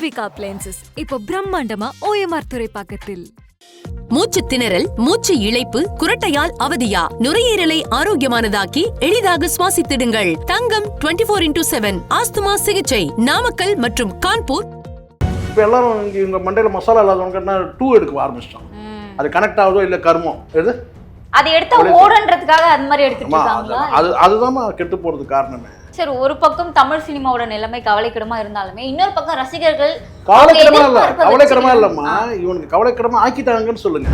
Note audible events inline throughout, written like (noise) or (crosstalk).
Poorvika appliances இப்போ பிரம்மாண்டமா OMR துறைப்பாக்கத்தில். மூச்சு திணறல் மூச்சு இழைப்பு குரட்டையால் அவதியா? நுரையீரலை ஆரோக்கியமானதாக்கி எளிதாக சுவாசித்திடுங்கள். தங்கம் 24 ஃபோர் இன்டூ செவன் ஆஸ்துமா சிகிச்சை நாமக்கல் மற்றும் கான்பூர். இப்போ எல்லாரும் இங்கே இவங்க மண்டையில் மசாலா இல்லாதவங்கன்னா டூ எடுக்க ஆரம்பிச்சிட்டோம் அது கனெக்ட் ஆகுதோ இல்லை கர்மம் எது? அது எடுத்தா ஓடுன்றதுக்காக அது மாதிரி எடுத்துட்டு அது அதுதான் கெட்டு போகிறதுக்கு காரணமே. சரி ஒரு பக்கம் தமிழ் சினிமாவோட நிலைமை கவலைக்கிடமா இருந்தாலுமே இன்னொரு பக்கம் ரசிகர்கள் கவலைக்கிடமா இல்லை. கவலைக்கிடமா இல்லைம்மா. இவனுக்கு கவலைக்கிடமா ஆக்கிட்டாங்கன்னு சொல்லுங்க.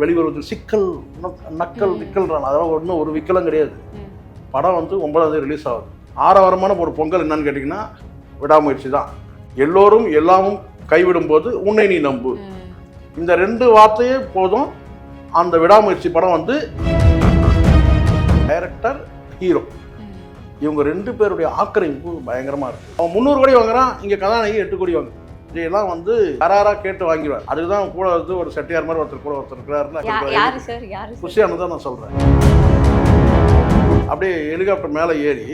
வெளிவருவது சிக்கல் நக்- நக்கல் விக்கல்றான் அதெல்லாம் ஒன்றும் ஒரு விக்கலும் கிடையாது. படம் வந்து ஒன்பதாம் தேதி ரிலீஸ் ஆகுது. ஆரவாரமான ஒரு பொங்கல் என்னன்னு கேட்டிங்கன்னா விடாமுயற்சி தான். எல்லோரும் எல்லாமும் கைவிடும் போது உன்னை நீ நம்பு. இந்த ரெண்டு வார்த்தையே போதும். அந்த விடாமுயற்சி படம் வந்து டைரக்டர் ஹீரோ. இவங்க ரெண்டு பேருடைய ஆக்கிரமிப்பு பயங்கரமா இருக்கு. அவன் முந்நூறு கோடி வாங்குறான் இங்க கதாநாயகி எட்டு கோடி வாங்க. இதெல்லாம் வந்து கராரா கேட்டு வாங்கிடுவார். அதுக்கு தான் கூட வந்து ஒரு செட்டியார் மாதிரி ஒருத்தர் கூட ஒருத்தர் இருக்கிறாருன்னு குஷியானு தான் நான் சொல்றேன். அப்படியே ஹெலிகாப்டர் மேலே ஏறி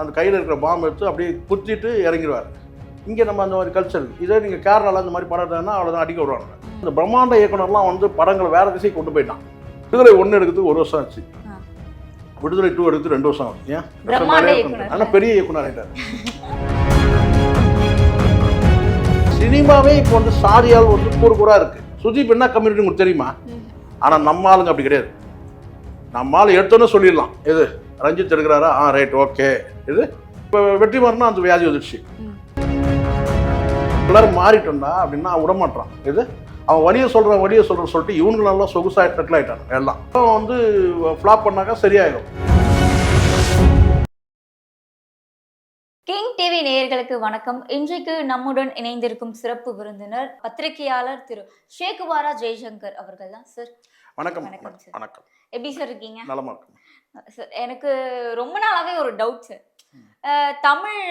அந்த கையில் இருக்கிற பாம்பு எடுத்து அப்படியே குத்திட்டு இறங்கிடுவார். இங்கே நம்ம அந்த மாதிரி கல்ச்சர் இதே நீங்கள் கேரளாவில் அந்த மாதிரி படம் எடுத்தாங்கன்னா அவ்வளோதான் அடிக்க விடுவாங்க இந்த பிரம்மாண்ட இயக்குனர்லாம் வந்து படங்களை வேற திசை கொண்டு போயிட்டான். விடுதலை ஒன்று எடுக்கிறதுக்கு ஒரு வருஷம் ஆச்சு. விடுதலை டூ எடுத்து ரெண்டு வருஷம் ஆகுது. ஏன். ஆனால் பெரிய இயக்குனர் ஆகிட்டார் சினிமாவே இப்போ வந்து சாதியால் வந்து கூறு கூறா இருக்கு. சுதீப் என்ன கம்யூனிட்டி உங்களுக்கு தெரியுமா. ஆனால் நம்ம ஆளுங்க அப்படி கிடையாது. நம்ம ஆள் எடுத்தோன்னே சொல்லிடலாம். எது? ரஞ்சித் எடுக்கிறாரா? ஆ ரைட் ஓகே இது இப்போ வெற்றிமாறனா அந்த வியாதி வந்துடுச்சு. எல்லாரும் மாறிட்டோம்னா அப்படின்னா விட மாட்டான் இது அவன் வழியை சொல்கிறான் வழியை சொல்கிறேன்னு சொல்லிட்டு இவனுங்களெல்லாம் சொகுசாக செட்டில் ஆகிட்டாங்க எல்லாம். அவன் வந்து ஃப்ளாப் பண்ணாக்கா சரியாயிடும் கிங் டிவி நேயர்களுக்கு வணக்கம். இன்றைக்கு நம்முடன் இணைந்திருக்கும் சிறப்பு விருந்தினர் பத்திரிகையாளர் திரு ஷேகுவாரா ஜெய்சங்கர் அவர்கள் தான் சார் வணக்கம். வணக்கம் எப்படி சார் இருக்கீங்க? நலமா சார் எனக்கு ரொம்ப நாளாவே ஒரு doubt sir Tamil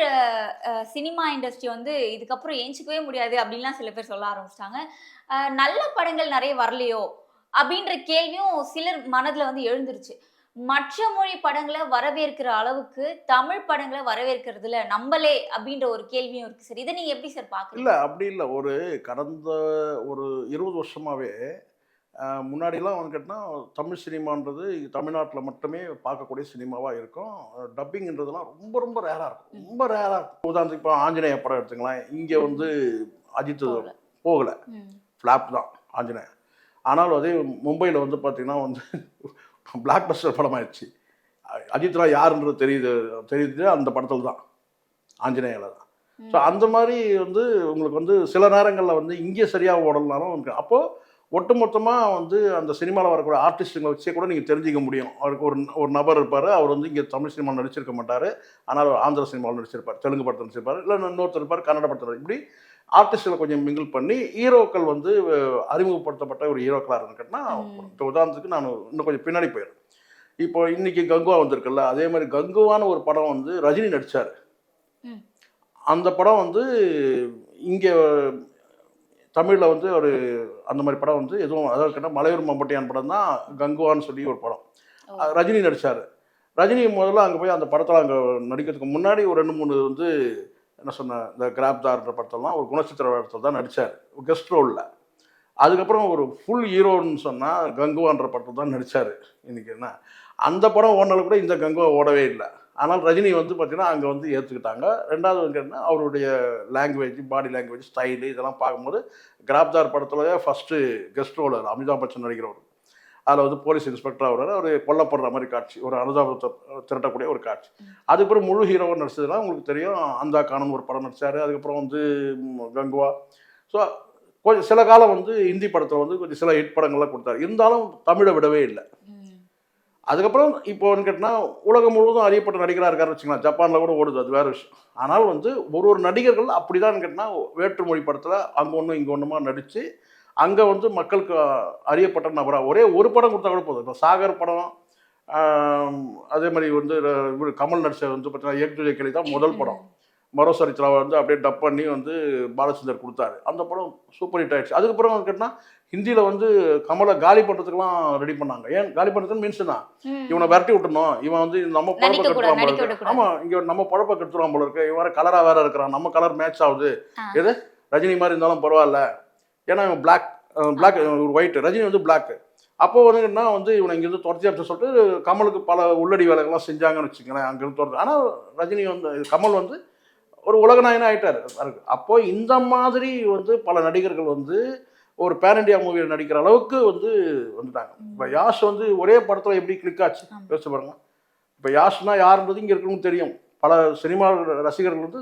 cinema industry வந்து இதுக்கப்புறம் ஏஞ்சிக்கவே முடியாது அப்படின்லாம் சில பேர் சொல்ல ஆரம்பிச்சிட்டாங்க. நல்ல படங்கள் நிறைய வரலையோ அப்படின்ற கேள்வியும் சிலர் மனதுல வந்து எழுந்துருச்சு. மற்ற மொழி படங்களை வரவேற்கிற அளவுக்கு தமிழ் படங்களை வரவேற்கிறதுல நம்பலே அப்படின்ற ஒரு கேள்வியும் இருக்கு சார். இதை நீங்க எப்படி சார் இல்லை பாக்குறீங்க அப்படி இல்லை. ஒரு கடந்த ஒரு இருபது வருஷமாகவே முன்னாடிலாம் வந்து கேட்டால் தமிழ் சினிமான்றது தமிழ்நாட்டில் மட்டுமே பார்க்கக்கூடிய சினிமாவாக இருக்கும். டப்பிங்ன்றதுலாம் ரொம்ப ரொம்ப ரேராக இருக்கும். ரொம்ப ரேராக இருக்கும். உதாரணத்துக்கு இப்போ ஆஞ்சநேய படம் எடுத்துங்களேன் இங்கே வந்து அஜித் போகல. ஃப்ளாப் தான் ஆஞ்சநேயன் ஆனாலும் அதே மும்பையில் வந்து பார்த்தீங்கன்னா வந்து பிளாக் பஸ்டர் படமாயிடுச்சு அஜித்லாம் யாருன்றது தெரியுது தெரியுது. அந்த படத்தில் தான். ஆஞ்சநேயில தான். ஸோ அந்த மாதிரி வந்து உங்களுக்கு வந்து சில நேரங்களில் வந்து இங்கே சரியாக ஓடலனாலும் அப்போது ஒட்டுமொத்தமாக வந்து அந்த சினிமாவில் வரக்கூடிய ஆர்டிஸ்ட்டுங்களை வச்சே கூட நீங்கள் தெரிஞ்சிக்க முடியும். அவருக்கு ஒரு ஒரு நபர் இருப்பார். அவர் வந்து இங்கே தமிழ் சினிமா நடிச்சிருக்க மாட்டார். ஆனால் அவர் ஆந்திர சினிமாவில் நடிச்சிருப்பார். தெலுங்கு படத்தில் நடிச்சிருப்பார். இல்லை இன்னொருத்தர் இருப்பார். கன்னட படத்தில். இப்படி ஆர்டிஸ்ட்களை கொஞ்சம் மிங்கிள் பண்ணி ஹீரோக்கள் வந்து அறிமுகப்படுத்தப்பட்ட ஒரு ஹீரோக்களாக ம். இப்போ உதாரணத்துக்கு நான் இன்னும் கொஞ்சம் பின்னாடி போயிடுறேன். இப்போ இன்னைக்கு கங்குவா வந்திருக்குல்ல அதே மாதிரி கங்குவான ஒரு படம் வந்து ரஜினி நடித்தார். அந்த படம் வந்து இங்கே தமிழில் வந்து ஒரு அந்த மாதிரி படம் வந்து எதுவும் அதாவது கேட்டால் மலையூர் மம்பட்டியான் படம் தான் கங்குவான்னு சொல்லி ஒரு படம். ரஜினி நடித்தார் ரஜினி முதல்ல அங்கே போய் அந்த படத்தில் அங்கே நடிக்கிறதுக்கு முன்னாடி ஒரு ரெண்டு மூணு வந்து என்ன சொன்ன இந்த கிராப்தார்ன்ற படத்தெல்லாம் ஒரு குணச்சித்திர படத்தில் தான் நடித்தார் கெஸ்ட் ரோலில் அதுக்கப்புறம் ஒரு ஃபுல் ஹீரோன்னு சொன்னால் கங்குவான்ற படத்தில் தான் நடித்தார் இன்னைக்கு என்ன? அந்த படம் ஓடினாலும் கூட இந்த கங்குவா ஓடவே இல்லை. ஆனால் ரஜினி வந்து பார்த்தீங்கன்னா அங்கே வந்து ஏற்றுக்கிட்டாங்க ரெண்டாவது வந்து என்ன அவருடைய லாங்குவேஜ் பாடி லாங்குவேஜ் ஸ்டைலு இதெல்லாம் பார்க்கும்போது கிராப்தார் படத்தில் first guest role Amitabh Bachchan நடிக்கிறவர் அதில் வந்து போலீஸ் இன்ஸ்பெக்டராக வர்றாரு அவர் கொல்லப்படுற மாதிரி காட்சி ஒரு அனுதாபத்தை திரட்டக்கூடிய ஒரு காட்சி. அதுக்கப்புறம் முழு ஹீரோவர் நடிச்சதுலாம் உங்களுக்கு தெரியும். அந்தா காணும் ஒரு படம் நடித்தார் அதுக்கப்புறம் வந்து கங்குவா. ஸோ கொஞ்சம் சில காலம் வந்து ஹிந்தி படத்தில் வந்து கொஞ்சம் சில ஹிட் படங்கள்லாம் கொடுத்தாரு. இருந்தாலும் தமிழை விடவே இல்லை. அதுக்கப்புறம் இப்போன்னு கேட்டால் உலகம் முழுவதும் அறியப்பட்ட நடிகராக இருக்காருன்னு வச்சுக்கலாம் ஜப்பானில் கூட ஓடுது அது வேற விஷயம். ஆனால் வந்து ஒரு ஒரு நடிகர்கள் அப்படி தான் கேட்டால் வேற்றுமொழி படத்தில் அங்கே ஒன்றும் இங்கே ஒன்றுமா நடித்து அங்கே வந்து மக்களுக்கு அறியப்பட்ட நபராக ஒரே ஒரு படம் கொடுத்தா கூட போதும். இப்போ சாகர் படம் அதே மாதிரி வந்து இவர் கமல் நடிச்ச வந்து பார்த்தீங்கன்னா ஏக் துஜே கிளி தான் முதல் படம். மரோ சரித்திராவை வந்து அப்படியே டப் பண்ணி வந்து பாலச்சந்தர் கொடுத்தாரு. அந்த படம் சூப்பர் ஹிட் ஆயிடுச்சு. அதுக்கப்புறம் கேட்டால் ஹிந்தியில் வந்து கமலை காலி பண்ணுறதுக்கெல்லாம் ரெடி பண்ணாங்க. ஏன்? காலி பண்ணுறதுன்னு மீன்ஸ் தான். இவனை விரட்டி விட்டுணும் இவன் வந்து நம்ம பழப்ப நடிக்க கூடாது, கெடுத்துருவான் போல இருக்கு. விடக்கூடாது. ஆமா இங்க நம்ம பழப்ப கெடுத்துருவான் போல இருக்கு. இவன் வேற கலரா வேற இருக்கிறான். நம்ம கலர் மேட்ச் ஆகுது. எது? ரஜினி மாதிரி இருந்தாலும் பரவாயில்ல. ஏன்னா இவன் பிளாக் பிளாக் ஒரு ஒயிட் ரஜினி வந்து பிளாக் அப்போ வந்து என்ன? வந்து இவனை இங்கேருந்து துரத்தி அப்படின்னு சொல்லிட்டு கமலுக்கு பல உள்ளடி வேலைகள்லாம் செஞ்சாங்கன்னு வச்சுக்கோங்களேன் அங்கேருந்து துரத்து. ஆனால் ரஜினி வந்து கமல் வந்து ஒரு உலகநாயகனா ஆயிட்டாரு. அப்போ இந்த மாதிரி வந்து பல நடிகர்கள் வந்து ஒரு பேன் இண்டியா மூவியில் நடிக்கிற அளவுக்கு வந்து வந்துட்டாங்க. இப்போ யாஷ் வந்து ஒரே படத்தில் எப்படி கிளிக் ஆச்சு. யோசிச்சு பாருங்க. இப்போ யாஷ்னா யாருன்றது இங்கே இருக்கவங்க தெரியும். பல சினிமா ரசிகர்கள் வந்து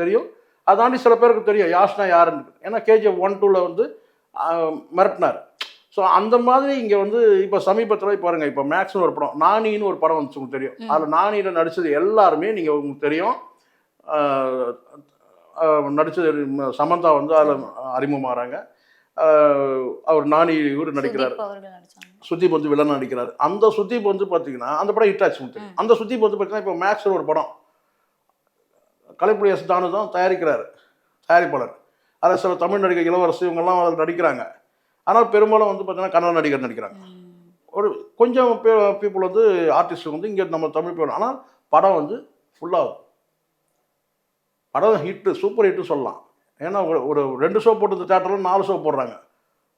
தெரியும். அதை தாண்டி சில பேருக்கு தெரியும் யாஷ்னா யாருன்னு. ஏன்னா கேஜிஎஃப் ஒன் டூவில் வந்து மிரட்டினார். ஸோ அந்த மாதிரி இங்கே வந்து இப்போ சமீபத்தில் பாருங்க இப்போ மேக்ஸ்னு ஒரு படம் நானின்னு ஒரு படம் வந்துச்சு உங்களுக்கு தெரியும். அதில் நானியில் நடித்தது எல்லாருமே நீங்கள் உங்களுக்கு தெரியும். நடிச்சது சமந்தா வந்து அதில் அறிமுகமாகறாங்க அவர் நானி இவர் நடிக்கிறார். சுதீப் வந்து வில்லன் நடிக்கிறார். அந்த சுதீப் வந்து பார்த்தீங்கன்னா அந்த படம் ஹிட் ஆச்சு. அந்த சுதீப் வந்து பார்த்தீங்கன்னா இப்போ மேக்ஸில் ஒரு படம். கலைப்புலி எஸ் தானு தான் தயாரிக்கிறார் தயாரிப்பாளர். அதில் சில தமிழ் நடிகர் இளவரசு இவங்கெல்லாம் அதில் நடிக்கிறாங்க. ஆனால் பெரும்பாலும் வந்து பார்த்தீங்கன்னா கன்னட நடிகர் நடிக்கிறாங்க. ஒரு கொஞ்சம் பீப்புள் வந்து ஆர்டிஸ்ட் வந்து இங்கே நம்ம தமிழ் பேர் ஆனால் படம் வந்து ஃபுல்லாகுது படம் ஹிட்டு சூப்பர் ஹிட்டு சொல்லலாம். ஏன்னா ஒரு ஒரு ரெண்டு ஷோ போட்டது தேட்டரில் நாலு ஷோ போடுறாங்க.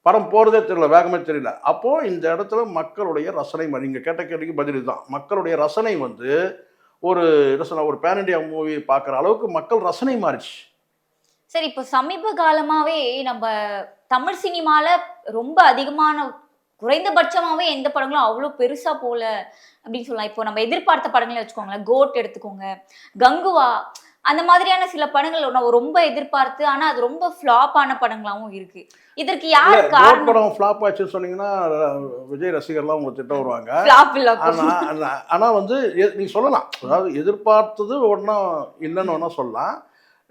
படம் போகிறதே தெரியல வேகமே தெரியல. அப்போது இந்த இடத்துல மக்களுடைய ரசனை நீங்கள் கேட்ட கேள்விக்கு பதில் தான் மக்களுடைய ரசனை வந்து ஒரு என்ன ஒரு பேன் இண்டியா மூவி பார்க்குற அளவுக்கு மக்கள் ரசனை மாறிச்சு சரி இப்போ சமீப காலமாகவே நம்ம தமிழ் சினிமாவில் ரொம்ப அதிகமான குறைந்தபட்சமாகவே எந்த படங்களும் அவ்வளோ பெருசாக போகல அப்படின்னு சொல்லலாம். இப்போ நம்ம எதிர்பார்த்த படங்களே வச்சுக்கோங்களேன் கோட் எடுத்துக்கோங்க கங்குவா அந்த மாதிரியான சில படங்கள் நம்ம ரொம்ப எதிர்பார்த்து ஆனா அது ரொம்ப ஃப்ளாப் ஆன படங்களாவும் இருக்கு. இதற்கு யார் காரணம்? படம் ஃப்ளாப் ஆச்சுன்னு சொன்னீங்கன்னா விஜய் ரசிகர்லாம் உங்களுக்கு திட்டம் வருவாங்க. ஃப்ளாப் இல்ல ஆனால் வந்து நீ சொல்லலாம். அதாவது எதிர்பார்த்தது ஒன்றா இல்லைன்னு ஒன்றா சொல்லலாம்.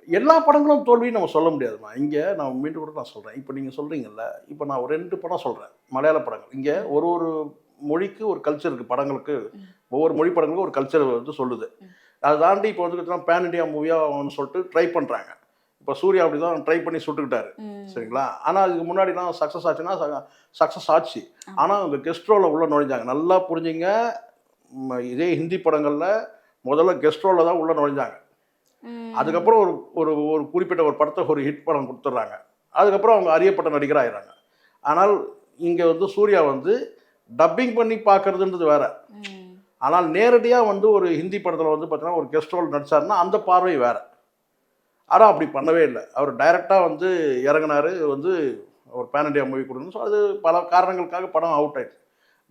எல்லா படங்களும் தோல்வின்னு நம்ம சொல்ல முடியாதுமா இங்கே நான் மீண்டும் கூட நான் சொல்கிறேன் இப்போ நீங்கள் சொல்கிறீங்கல்ல இப்போ நான் ஒரு ரெண்டு படம் சொல்கிறேன் மலையாள படங்கள். இங்கே ஒரு ஒரு மொழிக்கு ஒரு கல்ச்சர் இருக்குது படங்களுக்கு ஒவ்வொரு மொழி படங்களுக்கும் ஒரு கல்ச்சர் வந்து சொல்லுது. அதை தாண்டி இப்போ வந்து பேன் இண்டியா மூவியாக சொல்லிட்டு ட்ரை பண்ணுறாங்க இப்போ சூர்யா அப்படி தான் ட்ரை பண்ணி சுட்டுக்கிட்டாரு. சரிங்களா? ஆனால் அதுக்கு முன்னாடிலாம் சக்ஸஸ் ஆச்சுன்னா சக்ஸஸ் ஆச்சு. ஆனால் அவங்க கெஸ்ட் ரோலில் உள்ள நுழைஞ்சாங்க. நல்லா புரிஞ்சுங்க. இதே ஹிந்தி படங்களில் முதல்ல கெஸ்ட் ரோலில் தான் உள்ள நுழைஞ்சாங்க. அதுக்கப்புறம் ஒரு ஒரு ஒரு குறிப்பிட்ட ஒரு படத்தை ஒரு ஹிட் படம் கொடுத்துட்றாங்க. அதுக்கப்புறம் அவங்க அறியப்பட்ட நடிகர் ஆயிடுறாங்க. ஆனால் இங்கே வந்து சூர்யா வந்து டப்பிங் பண்ணி பார்க்கறதுன்றது வேற. ஆனால் நேரடியாக வந்து ஒரு ஹிந்தி படத்தில் வந்து பார்த்தீங்கன்னா ஒரு கெஸ்ட் ரோல் அந்த பார்வை வேற. ஆனால் அப்படி பண்ணவே இல்லை. அவர் டைரெக்டாக வந்து இறங்குனாரு வந்து ஒரு பேன் இண்டியா மூவி கொடுக்கணும் ஸோ அது பல காரணங்களுக்காக படம் அவுட் ஆயிடுச்சு.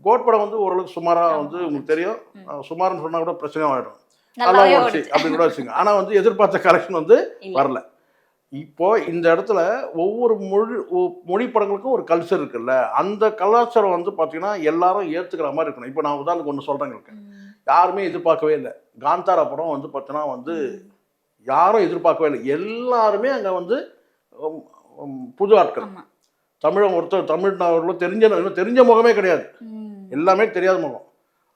கோட் படம் வந்து ஓரளவுக்கு சுமாராக வந்து உங்களுக்கு தெரியும். சுமார்னு சொன்னால் கூட பிரச்சனை ஆகிடும் நல்லா ஓடிச்சு. அப்படி கூட வச்சுங்க ஆனால் வந்து எதிர்பார்த்த கலெக்ஷன் வந்து. வரல. இப்போ இந்த இடத்துல ஒவ்வொரு மொழி மொழி படங்களுக்கும் ஒரு கல்ச்சர் இருக்குல்ல. அந்த கலாச்சாரம் வந்து பார்த்தீங்கன்னா எல்லாரும் ஏற்றுக்கிற மாதிரி இருக்கணும். இப்போ நான் உதாரணத்துக்கு ஒன்று சொல்கிறேன் உங்களுக்கு. யாருமே எதிர்பார்க்கவே இல்லை. காந்தாரா படம் வந்து பார்த்தீங்கன்னா வந்து யாரும் எதிர்பார்க்கவே இல்லை. எல்லாருமே அங்கே வந்து புது ஆட்கள். தமிழன் ஒருத்தர் தமிழ்நாடுல தெரிஞ்ச இன்னும் தெரிஞ்ச முகமே கிடையாது. எல்லாமே தெரியாத முகம்.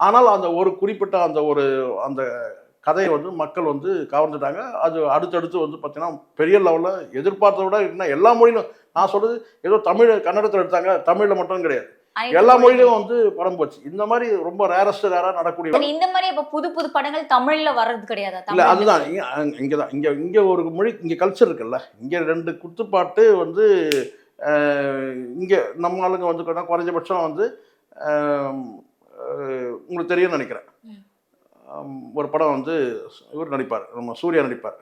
ஆனால் அந்த ஒரு குறிப்பிட்ட அந்த ஒரு அந்த கதையை வந்து மக்கள் வந்து கவர்ந்துட்டாங்க. அது அடுத்தடுத்து வந்து பார்த்தீங்கன்னா பெரிய லெவலில் எதிர்பார்த்ததை விட இன்னும் எல்லா மொழியிலும் நான் சொல்றது ஏதோ தமிழ் கன்னடத்தில் எடுத்தாங்க. தமிழில் மட்டும் கிடையாது. எல்லா. மொழியிலும் வந்து படம் போச்சு. இந்த மாதிரி ரொம்ப ரேரஸ்ட் ரேராக நடக்கூடிய இந்த மாதிரி இப்ப புது புது படங்கள் தமிழ்ல வர்றது கிடையாதா? இல்லை அதுதான். இங்கே தான் இங்கே இங்கே ஒரு மொழி இங்கே கல்ச்சர் இருக்குல்ல. இங்கே ரெண்டு குத்துப்பாட்டு வந்து இங்கே நம்ம ஆளுங்க வந்து குறைஞ்சபட்சம் வந்து உங்களுக்கு தெரியும்னு நினைக்கிறேன். ஒரு படம் வந்து இவர் நடிப்பார். நம்ம சூர்யா நடிப்பார்.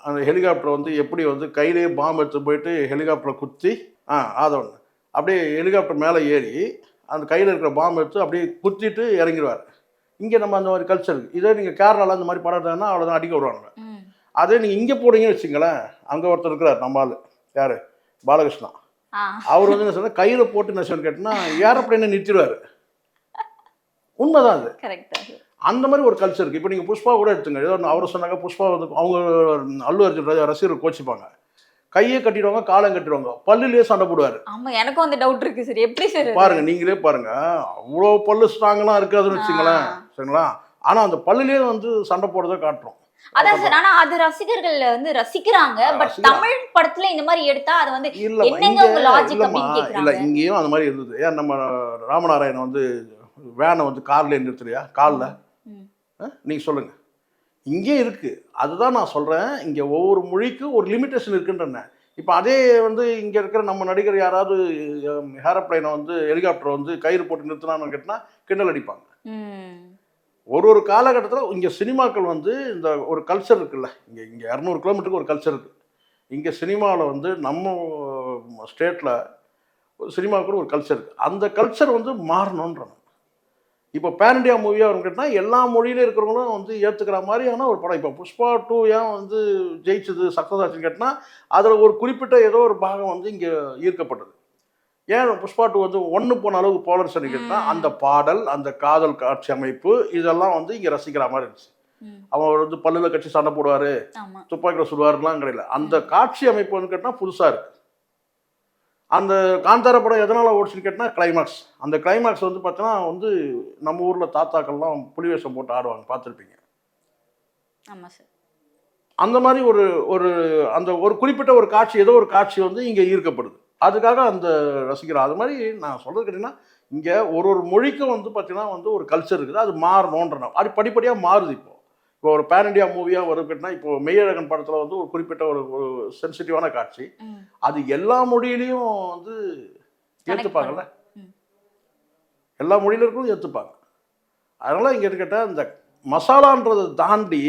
அந்த ஹெலிகாப்டர் வந்து எப்படி வந்து கையிலேயே பாம்பு எடுத்து போயிட்டு ஹெலிகாப்டரை குத்தி ஆ அதை ஒன்று அப்படியே ஹெலிகாப்டர் மேலே ஏறி அந்த கையில் இருக்கிற பாம்பு எடுத்து அப்படியே குத்திட்டு இறங்கிடுவார். இங்கே நம்ம அந்த மாதிரி கல்ச்சர் இதே நீங்கள் கேரளாவில் அந்த மாதிரி படம் அவ்வளோதான் அடிக்க வருவாங்க. அதே நீங்கள் இங்கே போனீங்கன்னு வச்சுங்களேன் அங்கே ஒருத்தர் இருக்கிறார் நம்ம ஆள். யார்? பாலகிருஷ்ணா. அவர் வந்து என்ன சொன்னால் கையில் போட்டு என்ன சொல்லி கேட்டினா ஏரோப்ளைனை நிறுத்திடுவார். உண்மைதான் அது. கரெக்ட் அந்த மாதிரி ஒரு கல்ச்சர் இருக்குது இப்போ நீங்கள் புஷ்பா கூட எடுத்துங்க. ஏதோ அவர் சொன்னாங்க புஷ்பா வந்து அவங்க அல்லு அர்ஜுன் ர- ரசிகர்கள் கோச்சிப்பாங்க. கையே கட்டிடுவாங்க காலம் கட்டிடுவாங்க. பல்லுலேயே சண்டை போடுவார். ஆமா எனக்கும் அந்த டவுட் இருக்கு சார் எப்படி சார் பாருங்க நீங்களே பாருங்க. அவ்வளோ பல்லு ஸ்ட்ராங்கெல்லாம் இருக்காதுன்னு வச்சுங்களேன். சரிங்களா? ஆனால் அந்த பல்லுலேயே வந்து சண்டை போடுறதை காட்டுறோம். அதான் சார் ஆனா அது ரசிகர்கள் வந்து ரசிக்கிறாங்க. பட். தமிழ் படத்துல இந்த மாதிரி எடுத்தா அது வந்து என்னங்க உங்க இல்லம்மா அப்படின்னு இல்ல. இங்கேயும் அந்த மாதிரி இருந்தது. ஏன் நம்ம ராமநாராயணன் வந்து வேனை வந்து கார்ல நிறுத்துறியா? காலில். நீங்க சொல்லுங்க. இங்கே இருக்கு. அதுதான் நான் சொல்றேன். இங்க ஒவ்வொரு மொழிக்கும் ஒரு லிமிட்டேஷன் இருக்குன்றேன் இப்போ அதே வந்து இங்க இருக்கிற நம்ம நடிகர் யாராவது ஏரோப்ளைனை வந்து ஹெலிகாப்டர் வந்து கயிறு போட்டு நிறுத்தினான்னு கேட்டினா கிண்டல் அடிப்பாங்க. ஒரு ஒரு காலகட்டத்தில் இங்கே சினிமாக்கள் வந்து இந்த ஒரு கல்ச்சர் இருக்குல்ல. இங்கே இங்கே இரநூறு கிலோமீட்டருக்கு ஒரு கல்ச்சர் இருக்குது இங்கே சினிமாவில் வந்து நம்ம ஸ்டேட்டில் சினிமாவுக்கு ஒரு கல்ச்சர் இருக்குது அந்த கல்ச்சர் வந்து மாறணுன்றாங்க இப்போ பேன் இண்டியா மூவியாக வரும் கேட்டால் எல்லா மொழியிலும் இருக்கிறவங்களும் வந்து ஏற்றுக்கிற மாதிரியான ஒரு படம். இப்போ புஷ்பா டூ ஏன் வந்து ஜெயிச்சது சக்ஸஸ் ஆச்சுன்னு கேட்டால் அதில் ஒரு குறிப்பிட்ட ஏதோ ஒரு பாகம் வந்து இங்கே ஈர்க்கப்பட்டது. ஏன் புஷ்பா டூ வந்து ஒன்று போன அளவுக்கு போலன்னு சொல்லி கேட்டால். அந்த பாடல் அந்த காதல் காட்சி அமைப்பு இதெல்லாம் வந்து இங்கே ரசிக்கிற மாதிரி இருந்துச்சு. அவன் வந்து பல்லுல கட்சி சண்டை போடுவார் துப்பாக்கியில் சுடுவாருலாம் கிடையாது அந்த காட்சி அமைப்பு வந்து கேட்டால் புதுசாக இருக்கு. அந்த காந்தார படம் எதனால் ஓடிச்சுன்னு கேட்டால் கிளைமாக்ஸ் அந்த கிளைமாக்ஸ் வந்து பார்த்தோன்னா வந்து நம்ம ஊரில் தாத்தாக்கள்லாம் புலி வேஷம் போட்டு ஆடுவாங்க பார்த்துருப்பீங்க. ஆமா சார் அந்த மாதிரி ஒரு ஒரு அந்த ஒரு குறிப்பிட்ட ஒரு காட்சி ஏதோ ஒரு காட்சி வந்து இங்கே ஈர்க்கப்படுது. அதுக்காக அந்த ரசிக்கிறோம் அது மாதிரி நான் சொல்கிறது கேட்டிங்கன்னா இங்கே ஒரு ஒரு மொழிக்கும் வந்து பார்த்தீங்கன்னா வந்து ஒரு கல்ச்சர் இருக்குது. அது மாறணுன்ற அது படிப்படியாக மாறுது இப்போ. இப்போ ஒரு பேன் இண்டியா மூவியாக வரும் கேட்டினா இப்போ மெய்யழகன் படத்தில் வந்து ஒரு குறிப்பிட்ட ஒரு ஒரு சென்சிட்டிவான காட்சி. அது எல்லா மொழியிலையும் வந்து ஏற்றுப்பாங்கல்ல. எல்லா மொழியில இருக்கிறதும் ஏற்றுப்பாங்க அதனால் இங்கே கேட்டால் இந்த மசாலான்றதை தாண்டி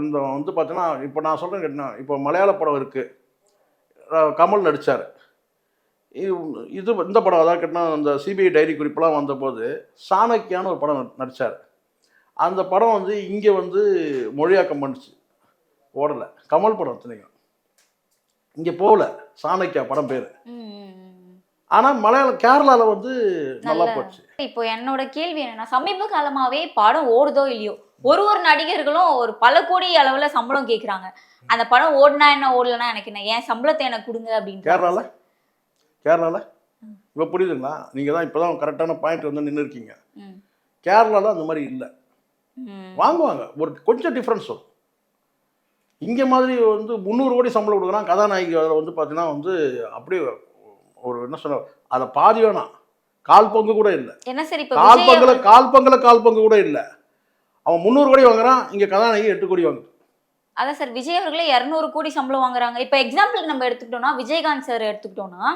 அந்த வந்து பார்த்தீங்கன்னா இப்போ நான் சொல்கிறேன் கேட்டினா இப்போ மலையாள படம் இருக்குது கமல் நடித்தார் இது இந்த படம் அதான் கேட்டினா அந்த சிபிஐ டைரி குறிப்பெல்லாம் வந்தபோது சாணக்கியான்னு ஒரு படம் நடித்தார் அந்த படம் வந்து இங்கே வந்து மொழியாக்கம் பண்ணுச்சு. ஓடலை. கமல் படம் இத்தனைக்கும் இங்கே போகல. சாணக்கியா படம் பேர். ஆனால் மலையாளம் கேரளாவில் வந்து நல்லா போச்சு. இப்போ என்னோட கேள்வி என்னன்னா சமீப காலமாவே படம் ஓடுதோ இல்லையோ ஒரு ஒரு நடிகர்களும் ஒரு பல கோடி அளவுல சம்பளம் கேக்குறாங்க. அந்த படம் ஓடுனா என்ன ஓடலனா எனக்கு என்ன ஏன் சம்பளத்தை எனக்கு கொடுங்க அப்படின்னு கேரளாவில் கேரளாவில் இப்போ புரியுதுங்களா? நீங்கள் தான் இப்போ தான் கரெக்டான பாயிண்ட் வந்து நின்று இருக்கீங்க. கேரளாவில் அந்த மாதிரி இல்லை. வாங்குவாங்க. ஒரு கொஞ்சம் டிஃப்ரென்ஸ் வரும். இங்கே மாதிரி வந்து முந்நூறு கோடி சம்பளம் கொடுக்குறான் கதாநாயகி. அதில் வந்து பார்த்தீங்கன்னா வந்து அப்படியே ஒரு என்ன சொல்ல அதை பாதி வேணாம். கால் பங்கு கூட இல்லை. என்ன சார் இப்ப கால் பங்குல கால் பங்குல கால் பங்கு கூட இல்லை. அவன் முந்நூறு கோடி வாங்குறான் இங்கே கதாநாயகி எட்டு கோடி வாங்குது. அதான் சார் விஜய் அவர்களே இரநூறு கோடி சம்பளம் வாங்குறாங்க. இப்ப எக்ஸாம்பிளுக்கு நம்ம எடுத்துக்கிட்டோம்னா விஜயகாந்த் சார் எடுத்துக்கிட்டோம்னா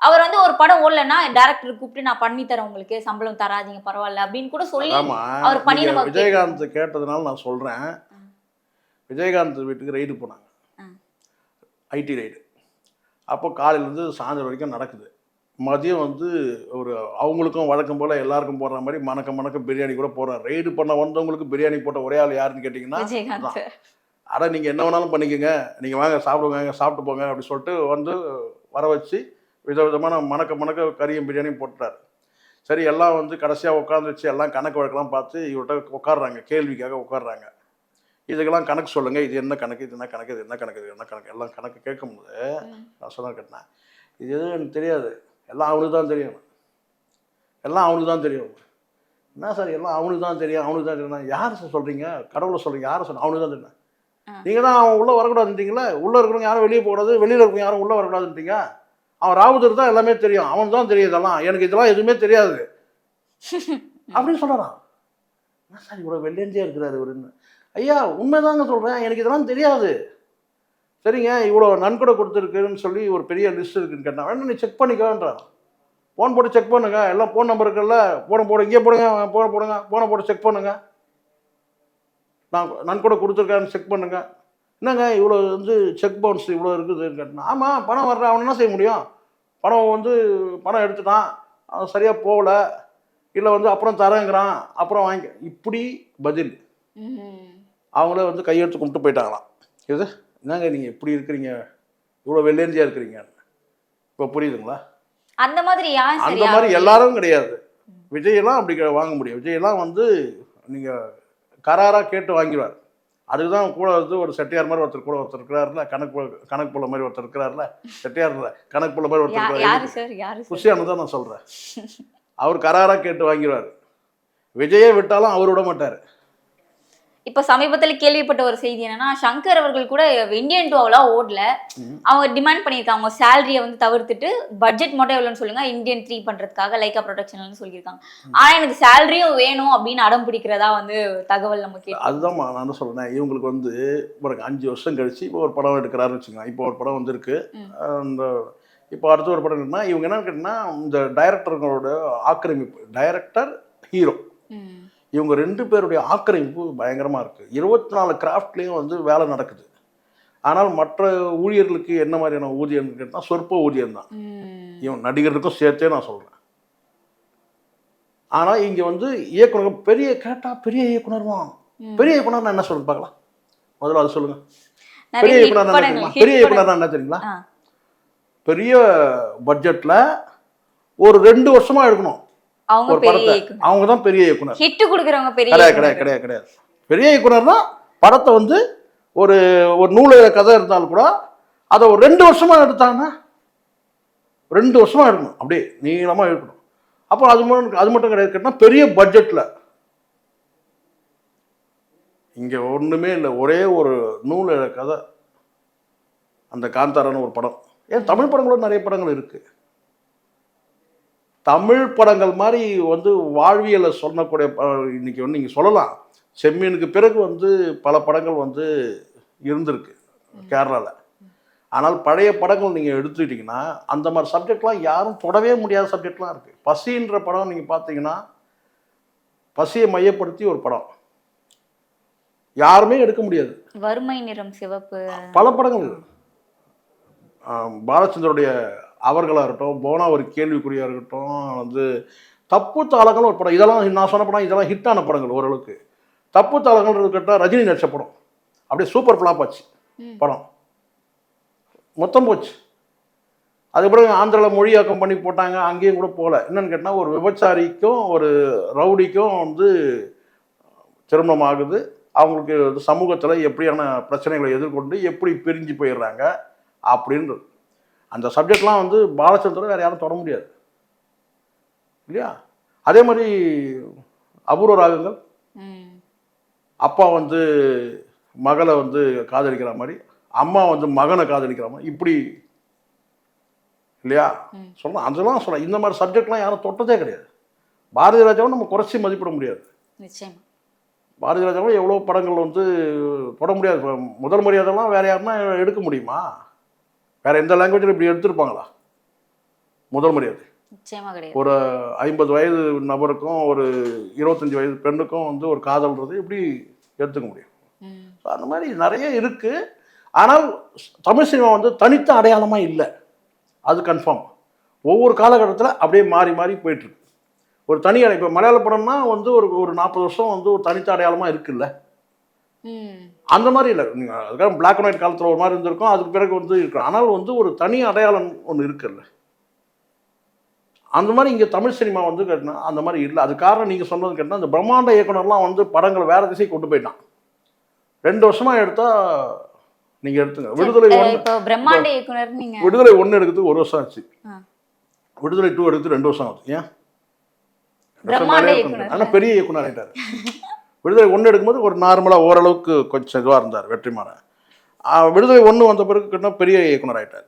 அவர் வந்து ஒரு படம் ஓடலன்னா டேரக்டர் கூப்பிட்டு நான் பண்ணி தரேன் உங்களுக்கு சம்பளம் தராதீங்க பரவாயில்ல அப்படின்னு கூட சொல்லி அவர் பண்ணி நம்ம விஜயகாந்த் கேட்டதுனால நான் சொல்றேன். விஜயகாந்த் வீட்டுக்கு ரைடு போனாங்க. ஐடி ரைடு அப்போ காலையிலேருந்து சாயந்தரம் வரைக்கும் நடக்குது. மதியம் வந்து ஒரு அவங்களுக்கும் வழக்கம் போல் எல்லாருக்கும் போடுற மாதிரி மணக்க மணக்க பிரியாணி கூட போடுறாங்க ரைடு பண்ண வந்தவங்களுக்கு பிரியாணி போட்ட ஒரே ஆள் யாருன்னு கேட்டிங்கன்னா அட நீங்கள் என்ன வேணாலும் பண்ணிக்கோங்க. நீங்கள் வாங்க சாப்பிடுங்க சாப்பிட்டு போங்க அப்படி சொல்லிட்டு வந்து வர வச்சு விதவிதமான மணக்க மணக்க கறியும் பிரியாணியும் போட்டுட்டார். சரி எல்லாம் வந்து கடைசியாக உட்காந்து வச்சு எல்லாம் கணக்கு வழக்கெல்லாம் பார்த்து இவர்கிட்ட உட்காடுறாங்க கேள்விக்காக உட்காடுறாங்க இதுக்கெல்லாம் கணக்கு சொல்லுங்கள் இது என்ன கணக்கு? இது என்ன கணக்கு? இது என்ன கணக்கு? இது என்ன கணக்கு? எல்லாம் கணக்கு கேட்கும்போது நான் சொன்ன கேட்டேன் இது எதுவும் எனக்கு தெரியாது. எல்லாம் அவனுக்கு தான் தெரியும். எல்லாம் அவனுக்கு தான் தெரியும். என்ன சார் எல்லாம் அவனுக்கு தான் தெரியும் அவனுக்கு தான் தெரியும் யார் சார் சொல்கிறீங்க கடவுளை சொல்கிறீங்க யாரை சொல்ல அவனுக்கு தான் தெரியும் நீங்க நீங்கள் தான் அவன் உள்ளே வரக்கூடாதுன்றீங்களா உள்ளே இருக்கிறவங்க யாரும் வெளியே போகக்கூடாது வெளியில் இருக்கிறவங்க யாரும் உள்ளே வரக்கூடாதுன்றீங்க அவன் ராவுதர் தான் எல்லாமே தெரியும். அவன் தான் தெரியும் இதெல்லாம். எனக்கு இதெல்லாம் எதுவுமே தெரியாது. அப்படின்னு சொல்கிறான் என்ன சார் இவ்வளோ வெள்ளேந்தியா இருக்கிறாரு இவருன்னு? ஐயா உண்மைதாங்க சொல்கிறேன் எனக்கு இதெல்லாம் தெரியாது. சரிங்க இவ்வளோ நன்கொடை கொடுத்துருக்குன்னு சொல்லி ஒரு பெரிய லிஸ்ட் இருக்குன்னு கேட்டான். வேணும் நீ செக் பண்ணிக்கன்றான் ஃபோன் போட்டு செக் பண்ணுங்க. எல்லாம் ஃபோன் நம்பர் இருக்குல்ல. ஃபோனை போடு இங்கே போடுங்க ஃபோனை போடுங்க. ஃபோனை போட்டு செக் பண்ணுங்கள் நான் நன்கொடை கொடுத்துருக்கான்னு செக் பண்ணுங்க. என்னங்க இவ்வளோ வந்து செக் பவுன்ஸ் இவ்வளோ இருக்குதுன்னு கேட்டான். ஆமாம் பணம் வர்ற அவன் என்ன செய்ய முடியும்? பணம் வந்து பணம் எடுத்துட்டான். அவன் சரியாக போகல. இல்லை வந்து அப்புறம் தரேங்கிறான். அப்புறம் வாங்கி இப்படி பதில். அவங்களே வந்து கையெழுத்து கும்பிட்டு போயிட்டாங்களாம். இது என்னங்க நீங்கள் இப்படி இருக்கிறீங்க? இவ்வளோ வெள்ளேந்தியாக இருக்கிறீங்க? இப்போ புரியுதுங்களா? அந்த மாதிரி அந்த மாதிரி எல்லாரும் கிடையாது. விஜயெல்லாம் அப்படி வாங்க முடியும் விஜயெல்லாம் வந்து நீங்கள் கராராக கேட்டு வாங்கிடுவார். அதுக்கு தான் கூட வந்து ஒரு செட்டியார் மாதிரி ஒருத்தர் கூட ஒருத்தர் இருக்கிறாருல கணக்கு கணக்கு புள்ள மாதிரி ஒருத்தர் இருக்கிறாருல செட்டியார் கணக்கு புள்ள மாதிரி ஒருத்தர் யாரு இருக்கிறாரு குஷியானு தான் நான் சொல்கிறேன் அவர் கராராக கேட்டு வாங்கிடுவார். விஜயே விட்டாலும் அவர் விட மாட்டார். இப்ப சமீபத்துல கேள்விப்பட்ட ஒரு செய்தி என்னன்னா சங்கர் அவர்கள் கூட இந்தியன் டூ அவ்வளோ ஓடல. அவங்க டிமாண்ட் பண்ணியிருக்காங்க. அவங்க சேலரியை வந்து தவிர்த்துட்டு பட்ஜெட் மட்டும் எவ்வளோன்னு சொல்லுங்க இந்தியன் த்ரீ பண்றதுக்காக லைக்கா ப்ரொடக்ஷன்ல சொல்லியிருக்காங்க. ஆனா எனக்கு சேலரியும் வேணும் அப்படின்னு அடம் பிடிக்கிறதா வந்து தகவல் கேட்டோம் அதுதான் நான் என்ன சொல்றேன் இவங்களுக்கு வந்து ஒரு அஞ்சு வருஷம் கழிச்சு இப்போ ஒரு படம் எடுக்கிறாருன்னு வச்சுக்கோங்க இப்போ ஒரு படம் வந்திருக்கு. அந்த இப்போ அடுத்த ஒரு படம் என்னன்னா இவங்க என்ன கேட்டிங்கன்னா இந்த டைரக்டர்களோட ஆக்கிரமிப்பு டைரக்டர் ஹீரோ. இவங்க ரெண்டு பேருடைய ஆக்கிரமிப்பு பயங்கரமாக இருக்குது இருபத்தி நாலு கிராஃப்ட்லேயும் வந்து வேலை நடக்குது. ஆனால் மற்ற ஊழியர்களுக்கு என்ன மாதிரியான ஊதியம் கேட்டால் சொற்ப ஊதியம் தான். இவன் நடிகர்களுக்கும் சேர்த்தே நான் சொல்கிறேன் ஆனால் இங்கே வந்து இயக்குனர் பெரிய கேட்டால் பெரிய இயக்குனர் தான். ம். பெரிய இயக்குனர் என்ன சொல்லுங்க பார்க்கலாம். முதல்ல அது சொல்லுங்க. நிறைய பெரிய இயக்குனர் தெரியுமா? பெரிய. இயக்குனர் என்ன தெரியுங்களா. பெரிய பட்ஜெட்ல ஒரு ரெண்டு வருஷமா எடுக்கணும். அவங்க பெரிய அவங்க தான் பெரிய இயக்குனர். ஹிட் கொடுக்குறவங்க பெரிய கிடையாது. கிடையாது கிடையாது கிடையாது. பெரிய இயக்குனர்னா படத்தை வந்து ஒரு ஒரு நூலு கதை இருந்தாலும் கூட அதை ஒரு ரெண்டு வருஷமா எடுத்தாங்கன்னா ரெண்டு வருஷமா எடுக்கணும். அப்படியே நீளமா எடுக்கணும். அப்போ அது மட்டும் அது மட்டும் கிடையாது. பெரிய பட்ஜெட்ல இங்க ஒண்ணுமே இல்லை. ஒரே ஒரு நூல் கதை. அந்த காந்தாரான ஒரு படம். ஏன் தமிழ் படங்களும் நிறைய படங்கள் இருக்கு. தமிழ் படங்கள் மாதிரி வந்து வாழ்வியலை சொல்லக்கூடிய இன்னைக்கு வந்து நீங்கள் சொல்லலாம். செம்மீனுக்கு பிறகு வந்து பல படங்கள் வந்து இருந்திருக்கு கேரளாவில் ஆனால் பழைய படங்கள் நீங்கள் எடுத்துக்கிட்டிங்கன்னா அந்த மாதிரி சப்ஜெக்ட்லாம் யாரும் தொடவே முடியாத சப்ஜெக்ட்லாம் இருக்குது பசின்ற படம் நீங்கள் பார்த்தீங்கன்னா பசியை மையப்படுத்தி ஒரு படம். யாருமே எடுக்க முடியாது. வறுமை நிறம் சிவப்பு. பல படங்கள். பாலச்சந்தருடைய அவர்களாக இருக்கட்டும் போனா ஒரு கேள்விக்குறியாக இருக்கட்டும் வந்து தப்பு தாளங்கள் ஒரு படம் இதெல்லாம் நான் சொன்ன படம் இதெல்லாம் ஹிட்டான படங்கள் ஓரளவுக்கு. தப்பு தாளங்கள் இருக்கட்டும் ரஜினி நடிச்ச படம். அப்படியே சூப்பர் ஃப்ளாப் ஆச்சு. படம். மொத்தம் போச்சு. அதுக்கப்புறம் ஆந்திராவில் மொழியாக்கம் பண்ணி போட்டாங்க அங்கேயும் கூட போகல. என்னன்னு கேட்டால் ஒரு விபச்சாரிக்கும் ஒரு ரவுடிக்கும் வந்து திருமணம் ஆகுது. அவங்களுக்கு வந்து சமூகத்தில் எப்படியான பிரச்சனைகளை எதிர்கொண்டு எப்படி பிரிஞ்சு போயிடுறாங்க அப்படின்றது. அந்த சப்ஜெக்ட்லாம் வந்து பாலச்சந்திரன் வேறு யாரும் தொட முடியாது. இல்லையா? அதே மாதிரி அபூர்வ ராகங்கள். அப்பா வந்து மகளை வந்து காதலிக்கிற மாதிரி அம்மா வந்து மகனை காதலிக்கிற மாதிரி இப்படி. இல்லையா. சொல்லலாம் அதெல்லாம் சொல்லலாம் இந்த மாதிரி சப்ஜெக்ட்லாம் யாரும் தொட்டதே கிடையாது. பாரதி ராஜாவை நம்ம குறைச்சி மதிப்பிட முடியாது. பாரதி ராஜாவும் எவ்வளோ படங்கள் வந்து தொட முடியாது. முதல் மரியாதைலாம் வேற யாருன்னா எடுக்க முடியுமா? வேற எந்த லாங்குவேஜில் இப்படி எடுத்திருப்பாங்களா? முதல் மரியாதை. ஒரு ஐம்பது வயது நபருக்கும் ஒரு இருபத்தஞ்சி வயது பெண்ணுக்கும் வந்து ஒரு காதல்றது எப்படி எடுத்துக்க முடியும்? அந்த மாதிரி நிறைய இருக்கு. ஆனால் தமிழ் சினிமா வந்து தனித்த அடையாளமாக இல்லை. அது கன்ஃபார்ம் ஒவ்வொரு காலகட்டத்தில் அப்படியே மாறி மாறி போயிட்டு இருக்கு ஒரு தனி அடை இப்போ மலையாள படம்னா வந்து ஒரு ஒரு நாற்பது வருஷம் வந்து ஒரு தனித்த அடையாளமாக இருக்குல்ல. அந்த மாதிரி இல்லை. நீங்கள் அதுக்காக பிளாக் அண்ட் ஒயிட் காலத்தில் ஒரு மாதிரி இருந்திருக்கும். அதுக்கு பிறகு வந்து இருக்கும் ஆனால் வந்து ஒரு தனி அடையாளம் ஒன்று இருக்குல்ல. அந்த மாதிரி இங்கே தமிழ் சினிமா வந்து கேட்டினா அந்த மாதிரி இல்லை. அது காரணம் நீங்கள் சொன்னது கேட்டால் அந்த பிரம்மாண்ட இயக்குனர்லாம் வந்து படங்களை வேற திசை கொண்டு போயிட்டான். ரெண்டு வருஷமா எடுத்தா நீங்கள் எடுத்துங்க. விடுதலை ஒன்று விடுதலை ஒன்று எடுக்கிறதுக்கு ஒரு வருஷம் ஆச்சு. விடுதலை டூ எடுத்து ரெண்டு வருஷம் ஆகுது. ஏன். ஆனால் பெரிய இயக்குனர் ஆயிட்டார். (laughs) விடுதலை ஒன்று எடுக்கும்போது ஒரு நார்மலாக ஓரளவுக்கு கொஞ்சம் இதுவாக இருந்தார் வெற்றிமாறன். விடுதலை ஒன்று வந்த பிறகு கிட்ட பெரிய இயக்குனர் ஆயிட்டார்.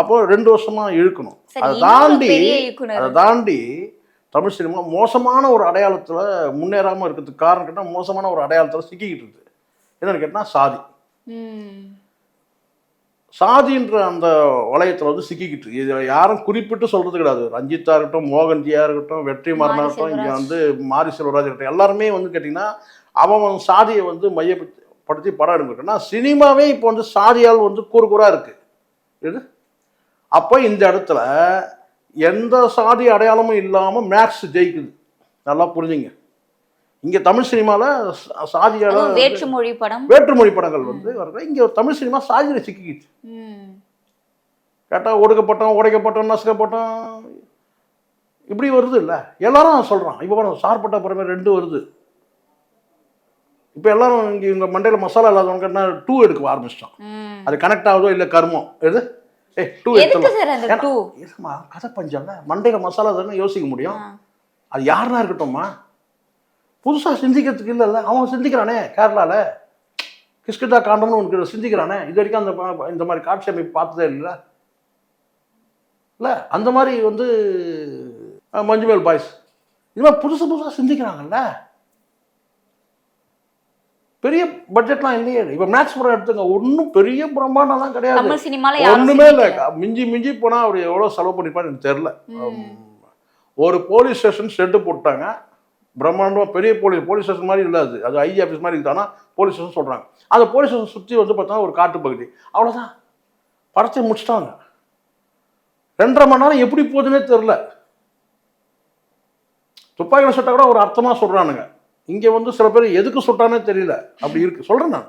அப்போ ரெண்டு வருஷமா இழுக்கணும். அதை தாண்டி அதை தாண்டி தமிழ் சினிமா மோசமான ஒரு அடையாளத்தில் முன்னேறாமல் இருக்கிறதுக்கு காரணம் கேட்டால் மோசமான ஒரு அடையாளத்தில் சிக்கிக்கிட்டு இருக்குது என்னன்னு கேட்டால் சாதி. சாதின்ற அந்த வளையத்தில் வந்து சிக்கிக்கிட்டு. இது யாரும் குறிப்பிட்டு சொல்றது கிடையாது. ரஞ்சித்தா இருக்கட்டும் மோகன்ஜியா இருக்கட்டும் வெற்றி மாரி இருக்கட்டும் இங்கே. வந்து மாரி செல்வராஜ் இருக்கட்டும். எல்லாருமே வந்து கேட்டிங்கன்னா அவன் சாதியை வந்து மையப்படுத்தி படம் எடுக்கணும்னா சினிமாவே இப்போ வந்து சாதியால் வந்து கூறு கூறா இருக்கு. இது? அப்போ இந்த இடத்துல எந்த சாதி அடையாளமும் இல்லாமல் மேக்ஸ் ஜெயிக்குது. நல்லா புரிஞ்சுங்க. இங்கே தமிழ் சினிமாவில் சாதியால் வேற்றுமொழி படம். வேற்றுமொழி படங்கள் வந்து வருது. இங்கே தமிழ் சினிமா சாதியில் சிக்கிக்கிச்சு. கேட்டால் ஒடுக்கப்பட்டோம் உடைக்கப்பட்டோம் நசுக்கப்பட்டோம். இப்படி வருது இல்லை. எல்லாரும் சொல்கிறான் இப்போ பாருங்க சார்பட்ட பிறமே ரெண்டு வருது. இப்போ எல்லாரும் இங்கே இவங்க மண்டையில் மசாலா இல்லாதவங்க கேட்டா டூ எடுக்க ஆரம்பிச்சிட்டான். அது கனெக்ட் ஆகுதோ இல்லை கர்மம் எது ஏ டூ ஏமா கதை பஞ்சம்ல மண்டையில் மசாலா தானே யோசிக்க முடியும். அது யாருனா இருக்கட்டும்மா. புதுசாக சிந்திக்கிறதுக்கு இல்லைல்ல? அவன் சிந்திக்கிறானே கேரளால. கிஷ்கிட்டா காண்டம்னு உனக்கு சிந்திக்கிறானே. இது வரைக்கும் அந்த இந்த மாதிரி காட்சி அமைப்பு பார்த்ததே இல்லை. இல்லை அந்த மாதிரி வந்து மஞ்சுமேல் பாய்ஸ். இது மாதிரி புதுசு புதுசாக சிந்திக்கிறாங்கல்ல? பெரிய பட்ஜெட்லாம் இல்லையே. இப்போ மேக்ஸ் படம் எடுத்துங்க ஒன்றும் பெரிய பிரம்மாண்டம்லாம் கிடையாது. ஒண்ணுமே இல்லை. மிஞ்சி மிஞ்சி போனா அவர் எவ்வளவு செலவு பண்ணிருப்பான்னு எனக்கு தெரியல. ம். ஒரு போலீஸ் ஸ்டேஷன் ஷெட்டு போட்டாங்க. பிரம்மாண்டமா பெரிய போலீஸ் போலீஸ் ஸ்டேஷன் மாதிரி இல்லை அது அது ஐ ஆஃபீஸ் மாதிரி இருந்தானா போலீஸ் ஸ்டேஷன் சொல்றாங்க. அந்த போலீஸ் ஸ்டேஷன் சுற்றி வந்து பார்த்தா ஒரு காட்டு பகுதி. அவ்வளோதான் படத்தை முடிச்சிட்டாங்க. ரெண்டரை மணி நேரம் எப்படி போகுதுன்னே தெரில துப்பாக்கியில் சுட்டா கூட ஒரு அர்த்தமா சொல்றானுங்க. இங்க வந்து சில பேர் எதுக்கு சுட்டானே தெரியல. அப்படி இருக்கு. சொல்றேன் நான்.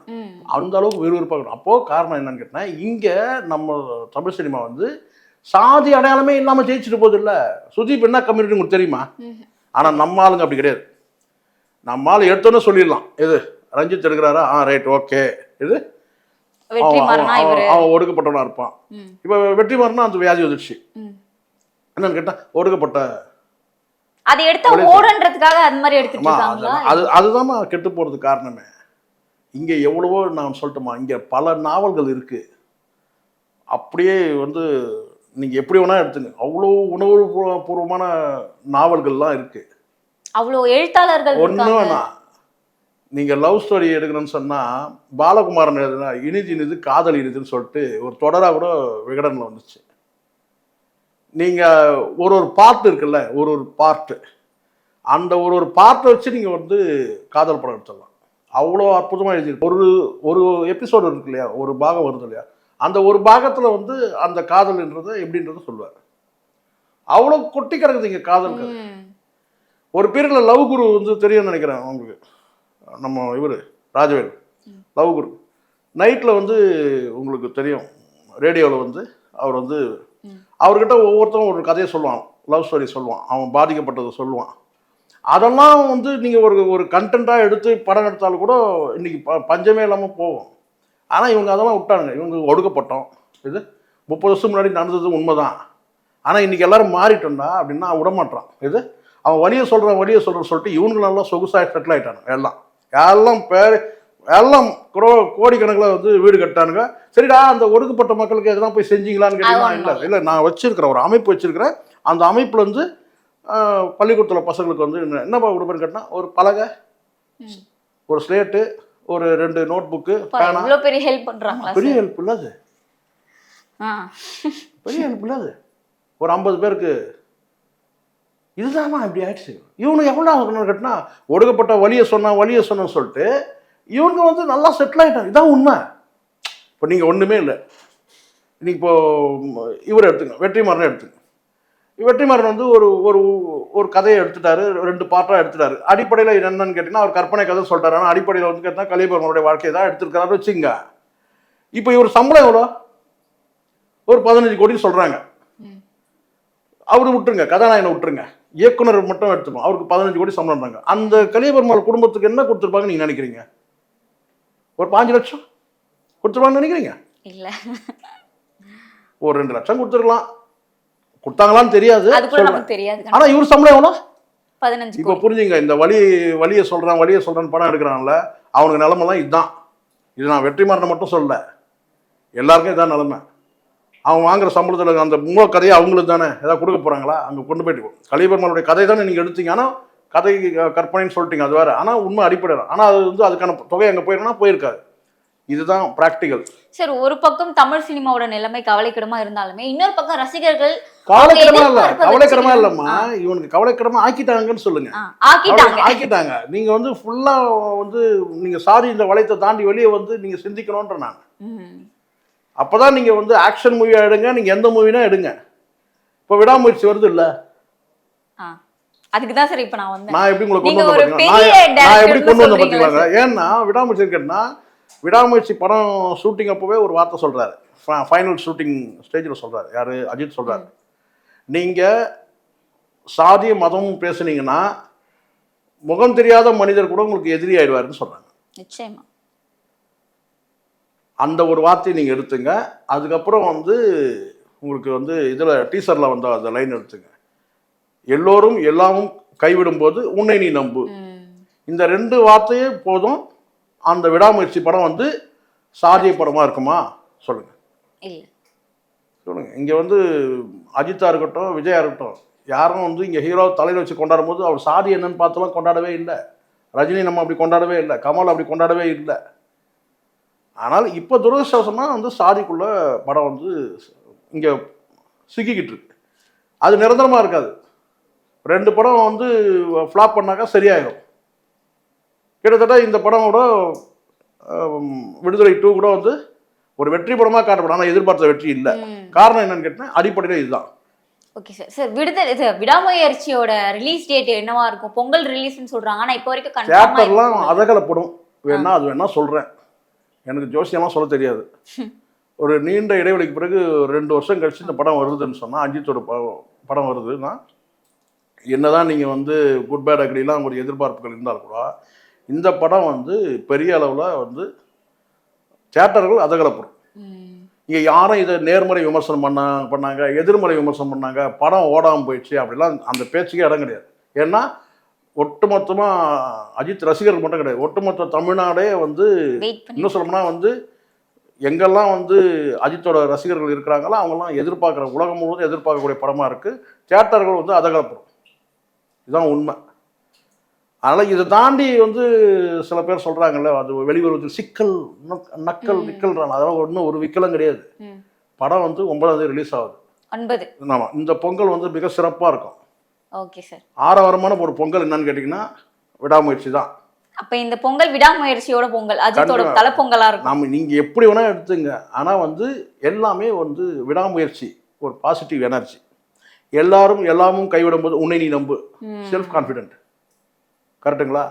அந்த அளவுக்கு விறுவிறுப்பாக அப்போது காரணம் என்னன்னு கேட்டால் இங்கே நம்ம தமிழ் சினிமா வந்து சாதி அடையாளமே இல்லாமல் ஜெயிச்சுட்டு போகுது இல்லை. சுதீப் என்ன கம்யூனிட்டி உங்களுக்கு தெரியுமா. ஆனால் நம்ம ஆளுங்க அப்படி கிடையாது. நம்ம ஆள் எடுத்தோன்னே சொல்லிடலாம். எது? ரஞ்சித் எடுக்கிறாரா? ஆ ரைட் ஓகே இது அவன் ஒடுக்கப்பட்டவனா இருப்பான். இப்போ வெற்றி மாறினா அந்த வியாதி வந்துடுச்சு. என்னன்னு கேட்டால் ஒடுக்கப்பட்ட அதை எடுத்தா ஓடன்றதுக்காக அந்த மாதிரி எடுத்துட்டு அம்மா, இருக்காங்களா? அது அது அதுதாம்மா கெட்டு போகிறதுக்கு காரணமே. இங்கே எவ்வளவோ நான் சொல்லட்டுமா இங்கே பல நாவல்கள் இருக்குது அப்படியே வந்து நீங்கள் எப்படி வேணால் எடுத்துங்க. அவ்வளோ உணவு பூர்வமான நாவல்கள்லாம் இருக்குது அவ்வளவு எழுத்தாளர்கள் ஒன்றும் வேணாம் நீங்கள் லவ் ஸ்டோரி எடுக்கணும்னு சொன்னால் பாலகுமாரன் எழுதுனா இனிது இனிது காதல் இனிதுன்னு சொல்லிட்டு ஒரு தொடராக கூட விகடனில் வந்துச்சு. நீங்கள் ஒரு ஒரு பார்ட் இருக்குல்ல ஒரு ஒரு பார்ட்டு அந்த ஒரு ஒரு பார்ட்டை வச்சு நீங்கள் வந்து காதல் படம் எடுத்துடலாம். அவ்வளோ அற்புதமாக எழுதியிருக்கு. ஒரு ஒரு எபிசோடு இருக்கு இல்லையா? ஒரு பாகம் வருது இல்லையா? அந்த ஒரு பாகத்தில் வந்து அந்த காதல்ன்றது எப்படின்றத சொல்லுவார். அவ்வளோ கொட்டி கிடக்குது இங்கே காதல். ஒரு பீரியடில் லவ் குரு வந்து தெரியும்னு நினைக்கிறேன் உங்களுக்கு நம்ம இவர் ராஜவேல். லவ் குரு. நைட்டில் வந்து உங்களுக்கு தெரியும் ரேடியோவில் வந்து அவர் வந்து. அவர்கிட்ட ஒவ்வொருத்தரும் ஒரு கதையை சொல்லுவான் லவ் ஸ்டோரி சொல்லுவான் அவன் பாதிக்கப்பட்டதை சொல்லுவான். அதெல்லாம் வந்து நீங்கள் ஒரு ஒரு கண்டென்ட்டாக எடுத்து படம் எடுத்தாலும் கூட இன்னைக்கு ப பஞ்சமே இல்லாமல் போகும். ஆனால் இவங்க அதெல்லாம் விட்டானுங்க. இவங்க ஒடுக்கப்பட்டோம். இது முப்பது வருஷம் முன்னாடி நடந்தது உண்மைதான். ஆனால் இன்னைக்கு எல்லாரும் மாறிட்டோம்டா அப்படின்னா அவன் விடமாட்டான் இது அவன் வழியை சொல்கிறான் வழியை சொல்கிறேன்னு சொல்லிட்டு இவனுங்களெல்லாம் சொகுசாக செட்டில் ஆயிட்டானுங்க எல்லாம். எல்லாம் பேர் எல்லாம் குரோ கோடிக்கணக்கில் வந்து வீடு கட்டானுங்க சரிடா அந்த ஒடுக்கப்பட்ட மக்களுக்கு எதனா போய் செஞ்சீங்களான்னு கேட்டீங்கன்னா இல்லை இல்லை நான் வச்சிருக்கிறேன் ஒரு அமைப்பு வச்சிருக்கிறேன். அந்த அமைப்பில் வந்து பள்ளிக்கூடத்தில் பசங்களுக்கு வந்து என்ன- என்னப்பா கொடுப்பேன்னு கேட்டால் ஒரு பலகை. ஒரு ஸ்லேட்டு ஒரு ரெண்டு நோட் புக்கு இவ்வளவு பெரிய ஹெல்ப் பண்றாங்களா பெரிய? ஹெல்ப் இல்லை அது. பெரிய ஹெல்ப் இல்லை அது. ஒரு ஐம்பது பேருக்கு. இதுதாம்மா இப்படி ஆயிடுச்சு. இவனுக்கு எவ்வளோ ஆகணும்னு கேட்டினா ஒடுக்கப்பட்ட வழியை சொன்னா வழியை சொன்னேன்னு சொல்லிட்டு இவனுங்க வந்து நல்லா செட்டில் ஆயிட்டாங்க இதான் உண்மை. இப்போ நீங்கள் ஒன்றுமே இல்லை. இன்னைக்கு இப்போ இவர் எடுத்துங்க வெற்றிமாறனை எடுத்துங்க வெற்றிமாறன் வந்து ஒரு ஒரு ஒரு கதையை எடுத்துட்டாரு ரெண்டு பார்ட்டாக எடுத்துட்டாரு. அடிப்படையில் என்னன்னு கேட்டிங்கன்னா அவர் கற்பனை கதை சொல்லிட்டாரு ஆனால் அடிப்படையில் வந்து கேட்டால் கலிபரனுடைய வாழ்க்கையை தான் எடுத்திருக்காரு வச்சுங்க இப்போ இவர் சம்பளம் எவ்வளோ? ஒரு பதினஞ்சு கோடி சொல்கிறாங்க. அவர் விட்டுருங்க. கதாநாயகனை விட்டுருங்க. இயக்குனர் மட்டும் எடுத்துப்போம் அவருக்கு பதினஞ்சு கோடி சம்பளம்ன்றாங்க அந்த கலியபெருமாள் குடும்பத்துக்கு என்ன கொடுத்துருப்பாங்கன்னு நீங்கள் நினைக்கிறீங்க? ஒரு பாஞ்சு லட்சம் கொடுத்துருவாங்கன்னு நினைக்கிறீங்க? இல்ல. ஒரு ரெண்டு லட்சம் கொடுத்துருக்கலாம். கொடுத்தாங்களான்னு தெரியாது. தெரியாது ஆனா இவர் சம்பளம் எவ்வளோ? பதினஞ்சு இப்போ. புரிஞ்சுங்க இந்த வழி வழியை சொல்றான் வழியை சொல்றான்னு படம் எடுக்கிறான்ல அவனுக்கு நிலமெல்லாம் இதுதான். இது நான் வெற்றிமாறனை மட்டும் சொல்லல. எல்லாருக்கும் இதான் நிலமை. அவன் வாங்குற சம்பளத்தில் அந்த மூல கதையை அவங்களுக்கு தானே. ஏதாவது கொடுக்க போறாங்களா? அங்கே கொண்டு போயிட்டு கலிபெருமானுடைய கதை தானே நீங்கள் எடுத்தீங்க. ஆனால் கதை கற்பனைன்னு சொல்லிட்டீங்க அது வேற. ஆனால் உண்மை அடிப்படை ஆனால் அது வந்து அதுக்கான தொகை அங்கே போயிருக்குன்னா போயிருக்காது. இதுதான் ப்ராக்டிக்கல் சரி ஒரு பக்கம் தமிழ் சினிமாவோட நிலைமை கவலைக்கிடமா இருந்தாலுமே இன்னொரு பக்கம் ரசிகர்கள் கவலைக்கிடமா இல்ல கவலைக்கிடமா இல்லம்மா. இவனுக்கு கவலைக்கிடமா ஆக்கிட்டாங்கன்னு சொல்லுங்க. ஆக்கிட்டாங்க. ஆக்கிட்டாங்க. நீங்க வந்து ஃபுல்லா வந்து நீங்க சாதி இந்த வளையத்தை தாண்டி வெளியே வந்து நீங்க சிந்திக்கணும்ன்ற நான். அப்பதான் நீங்க வந்து ஆக்ஷன் மூவியா எடுங்க நீங்க எந்த மூவினா எடுங்க. இப்போ விடாமுயற்சி வருது இல்ல. அதுக்கு தான் சார் இப்ப நான் வந்தேன். நான் எப்படி உங்களை கொண்டு வந்தேன் பாத்தீங்களா? நான் எப்படி கொண்டு வந்தேன் பாத்தீங்களாங்க ஏன்னா விடாமுயற்சி கேட்டா விடாமுயற்சி படம் ஷூட்டிங் அப்பவே ஒரு வார்த்தை சொல்றாரு. ஃபைனல் ஷூட்டிங் ஸ்டேஜில் சொல்றாரு. யாரு? அஜித் சொல்றாரு. நீங்க சாதிய மதமும் பேசுனீங்கன்னா முகம் தெரியாத மனிதர் கூட உங்களுக்கு எதிரி ஆயிடுவாருன்னு சொல்றாங்க. நிச்சயமா. அந்த ஒரு வார்த்தையை நீங்கள் எடுத்துங்க. அதுக்கப்புறம் வந்து உங்களுக்கு வந்து இதில் டீசரில் வந்த அந்த லைன் எடுத்துங்க. எல்லோரும் எல்லாமும் கைவிடும் போது உன்னை நீ நம்பு. இந்த ரெண்டு வார்த்தையே போதும். அந்த விடாமுயற்சி படம் வந்து சாதிய படமாக இருக்குமா? சொல்லுங்கள் சொல்லுங்கள் இங்கே வந்து அஜித்தா இருக்கட்டும் விஜயா இருக்கட்டும் யாரும் வந்து இங்கே ஹீரோ தலையில் வச்சு கொண்டாடும் போது அவர் சாதி என்னன்னு பார்த்தெல்லாம் கொண்டாடவே இல்லை. ரஜினி நம்ம அப்படி கொண்டாடவே இல்லை. கமல் அப்படி கொண்டாடவே இல்லை. ஆனால் இப்போ துரதிருஷ்டவசமாக வந்து சாதிக்குள்ள படம் வந்து இங்கே சிக்கிக்கிட்டு இருக்கு. அது நிரந்தரமாக இருக்காது. ரெண்டு படம் வந்து ஃப்ளாப் பண்ணாக்கா சரியாயிடும் கிட்டத்தட்ட இந்த படம் கூட விடுதலை டூ கூட வந்து ஒரு வெற்றி படமாக காட்டப்படும். ஆனால் எதிர்பார்த்த வெற்றி இல்லை. காரணம் என்னன்னு கேட்டேன் அடிப்படையில் இதுதான். ஓகே சார் சார் விடுதலை இது விடாமுயற்சியோட ரிலீஸ் டேட் என்னவா இருக்கும்? பொங்கல் ரிலீஸ்னு சொல்றாங்க. ஆனா இப்போ வரைக்கும் கன்ஃபார்மா அதகலப்படும். வேணா அது வேணா சொல்கிறேன் எனக்கு ஜோசியம்லாம் சொல்ல தெரியாது. (laughs) ஒரு நீண்ட இடைவெளிக்கு பிறகு ரெண்டு வருஷம் கழிச்சு இந்த படம் வருதுன்னு சொன்னால் அஜித்தோட படம் வருதுன்னா என்னதான் நீங்கள் வந்து குட் பேட் அக்ரிலாம் ஒரு எதிர்பார்ப்புகள் இருந்தால் கூட இந்த படம் வந்து பெரிய அளவில் வந்து தியேட்டர்கள் அதகலப்படும். இங்கே யாரும் இதை நேர்மறை விமர்சனம் பண்ண பண்ணாங்க எதிர்மறை விமர்சனம் பண்ணாங்க படம் ஓடாமல் போயிடுச்சு அப்படிலாம் அந்த பேச்சுக்கே இடம் கிடையாது. ஏன்னா ஒட்டுமொத்தமாக அஜித் ரசிகர்கள் மட்டும் கிடையாது. ஒட்டுமொத்த தமிழ்நாடே வந்து இன்னும் சொல்லணும்னா வந்து எங்கெல்லாம் வந்து அஜித்தோட ரசிகர்கள் இருக்கிறாங்களோ அவங்கெல்லாம் எதிர்பார்க்குற உலகம் முழுவதும் எதிர்பார்க்கக்கூடிய படமாக இருக்குது தியேட்டர்கள் வந்து அதகலப்படும். இதுதான் உண்மை. அதனால் இதை தாண்டி வந்து சில பேர் சொல்கிறாங்கல்ல அது வெளிவருவதில் சிக்கல் நக்- நக்கல் விக்கல்றாங்க. அதெல்லாம் ஒன்றும் ஒரு விக்கலும் கிடையாது. படம் வந்து ஒன்பதாம் தேதி ரிலீஸ் ஆகுது. ஒன்பது. ஆமாம் இந்த பொங்கல் வந்து மிக சிறப்பாக இருக்கும். Okay sir. ஆரவாரமான ஒரு பொங்கல் என்னன்னு கேட்டிங்கன்னா விடாமுயற்சி தான். அப்ப இந்த பொங்கல் விடாமுயற்சியோட பொங்கல் அஜித்தோட கண்டிப்பா. தலை பொங்கலா இருக்கும். நம்ம நீங்கள் எப்படி வேணால் எடுத்துங்க. ஆனால் வந்து எல்லாமே வந்து விடாமுயற்சி ஒரு பாசிட்டிவ் எனர்ஜி எல்லாரும் எல்லாமும் கைவிடும்போது உன்னை நீ நம்பு. செல்ஃப் கான்ஃபிடென்ட் கரெக்டுங்களா?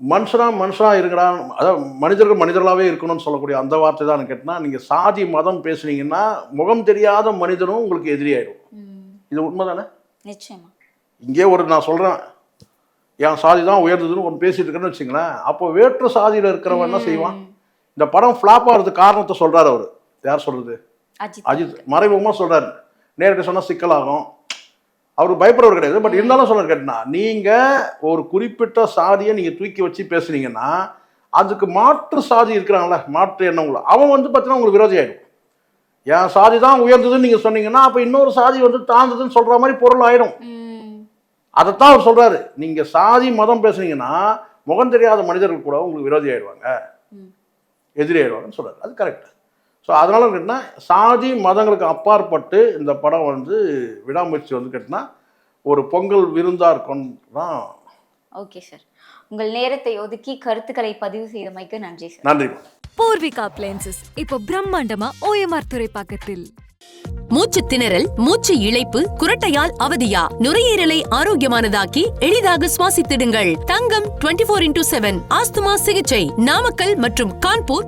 மனுஷனா மனுஷனா இருக்கிறா அதாவது மனிதர்கள் மனிதர்களாகவே இருக்கணும்னு சொல்லக்கூடிய அந்த வார்த்தை தான் கேட்டால் நீங்கள் சாதி மதம் பேசுனீங்கன்னா முகம் தெரியாத மனிதனும் உங்களுக்கு எதிரியாயிடும். இது உண்மை தானே? நிச்சயமா. இங்கே ஒரு நான் சொல்கிறேன் என் சாதி தான் உயர்ந்ததுன்னு ஒன்று பேசிட்டு இருக்கேன்னு வச்சுங்களேன் அப்போ வேற்று சாதியில் இருக்கிறவன் என்ன செய்வான். இந்த படம் ஃப்ளாப் ஆகிறதுக்கு காரணத்தை சொல்றாரு அவர். யார் சொல்றது? அஜித். மறைமுகமாக சொல்றாரு. நேரடி சொன்னால் சிக்கலாகும். அவர் பயப்படுறவர் கிடையாது. பட் இருந்தாலும் சொல்றாரு கேட்டா நீங்க ஒரு குறிப்பிட்ட சாதியை நீங்க தூக்கி வச்சு பேசுனீங்கன்னா அதுக்கு மாற்று சாதி இருக்கிறாங்களே மாற்று எண்ணங்கள அவன் வந்து பார்த்தீங்கன்னா உங்களுக்கு விரோதி ஆயிடும். என் சாதி தான் உயர்ந்ததுன்னு நீங்க சொன்னீங்கன்னா அப்போ இன்னொரு சாதி வந்து தாழ்ந்ததுன்னு சொல்ற மாதிரி பொருள் ஆயிடும். அதைத்தான் அவர் சொல்றாரு. நீங்க சாதி மதம் பேசுனீங்கன்னா முகம் தெரியாத மனிதர்கள் கூட உங்களுக்கு விரோதி ஆயிடுவாங்க. எதிரி ஆயிடுவாங்கன்னு சொல்றாரு. அது கரெக்ட் ஸோ அதனால கேட்டினா சாதி மதங்களுக்கு அப்பாற்பட்டு இந்த படம் வந்து விடாமுயற்சி வந்து கேட்டினா ஒரு பொங்கல் விருந்தா இருக்கும் தான் ஓகே சார் உங்கள் நேரத்தை ஒதுக்கி கருத்துக்களை பதிவு செய்தமைக்கு நன்றி சார் நன்றி பூர்விகா அப்ளையன்சஸ் இப்போ பிரம்மாண்டமா ஓஎம்ஆர் துறைப்பாக்கத்தில் மூச்சு திணறல் மூச்சு இழைப்பு குரட்டையால் அவதியா? நுரையீரலை ஆரோக்கியமானதாக்கி எளிதாக சுவாசித்திடுங்கள். தங்கம் 24 இன்டூ செவன் ஆஸ்துமா சிகிச்சை நாமக்கல் மற்றும் கான்பூர்